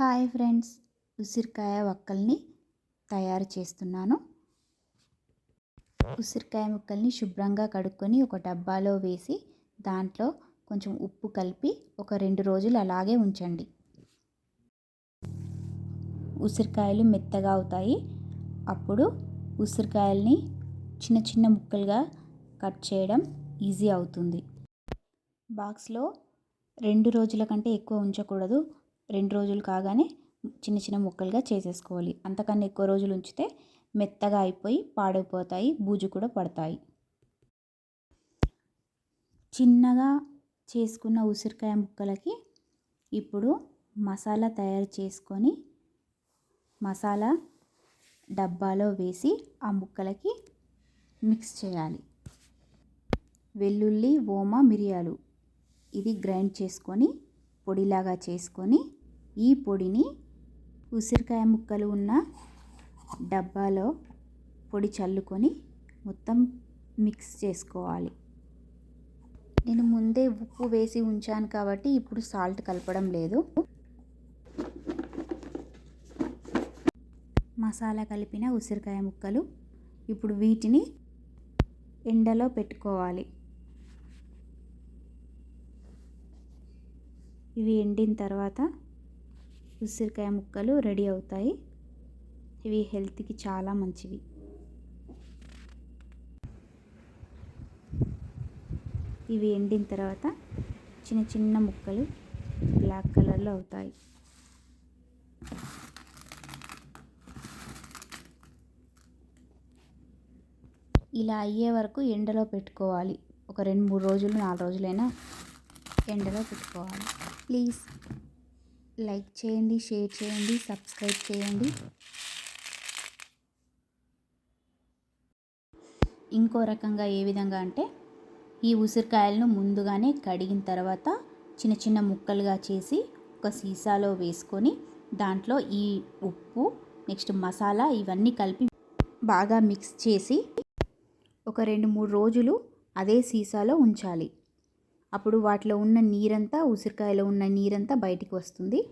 Hi friends ఉసిరికాయ వక్కల్ని తయారు చేస్తున్నాను. ఉసిరికాయ ముక్కల్ని శుభ్రంగా కడుక్కొని ఒక డబ్బాలో వేసి దాంట్లో కొంచెం ఉప్పు కలిపి ఒక రెండు రోజులు అలాగే ఉంచండి. ఉసిరికాయలు మెత్తగా అవుతాయి. అప్పుడు ఉసిరికాయల్ని చిన్న చిన్న ముక్కలుగా కట్ చేయడం ఈజీ అవుతుంది. బాక్స్లో రెండు రోజుల కంటే ఎక్కువ ఉంచకూడదు. రెండు రోజులు కాగానే చిన్న చిన్న ముక్కలుగా చేసేసుకోవాలి. అంతకన్నా ఎక్కువ రోజులు ఉంచితే మెత్తగా అయిపోయి పాడైపోతాయి బూజు కూడా పడతాయి. చిన్నగా చేసుకున్న ఉసిరికాయ ముక్కలకి ఇప్పుడు మసాలా తయారు చేసుకొని మసాలా డబ్బాలో వేసి ఆ ముక్కలకి మిక్స్ చేయాలి. వెల్లుల్లి ఓమ మిరియాలు. ఇది గ్రైండ్ చేసుకొని పొడిలాగా చేసుకొని ఈ పొడిని ఉసిరికాయ ముక్కలు ఉన్న డబ్బాలో పొడి చల్లుకొని మొత్తం మిక్స్ చేసుకోవాలి. నేను ముందే ఉప్పు వేసి ఉంచాను కాబట్టి ఇప్పుడు సాల్ట్ కలపడం లేదు. మసాలా కలిపిన ఉసిరికాయ ముక్కలు ఇప్పుడు వీటిని ఎండలో పెట్టుకోవాలి. ఇవి ఎండిన తర్వాత ఉసిరికాయ ముక్కలు రెడీ అవుతాయి. ఇవి హెల్త్కి చాలా మంచివి. ఇవి ఎండిన తర్వాత చిన్న చిన్న ముక్కలు బ్లాక్ కలర్లో అవుతాయి. ఇలా అయ్యే వరకు ఎండలో పెట్టుకోవాలి. ఒక రెండు మూడు రోజులు నాలుగు రోజులైనా ఎండలో పెట్టుకోవాలి. ప్లీజ్. లైక్ చేయండి షేర్ చేయండి సబ్స్క్రైబ్ చేయండి. ఇంకో రకంగా ఏ విధంగా అంటే ఈ ఉసిరికాయలను ముందుగానే కడిగిన తర్వాత చిన్న చిన్న ముక్కలుగా చేసి ఒక సీసాలో వేసుకొని దాంట్లో ఈ ఉప్పు నెక్స్ట్ మసాలా ఇవన్నీ కలిపి బాగా మిక్స్ చేసి ఒక రెండు మూడు రోజులు అదే సీసాలో ఉంచాలి. అప్పుడు వాటిలో ఉన్న నీరంతా ఉసిరికాయలో ఉన్న నీరంతా బయటికి వస్తుంది.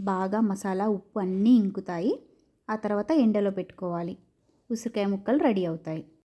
బాగా మసాలా ఉప్పు అన్నీ ఇంకుతాయి. ఆ తర్వాత ఎండలో పెట్టుకోవాలి. ఉసిరికాయ ముక్కలు రెడీ అవుతాయి.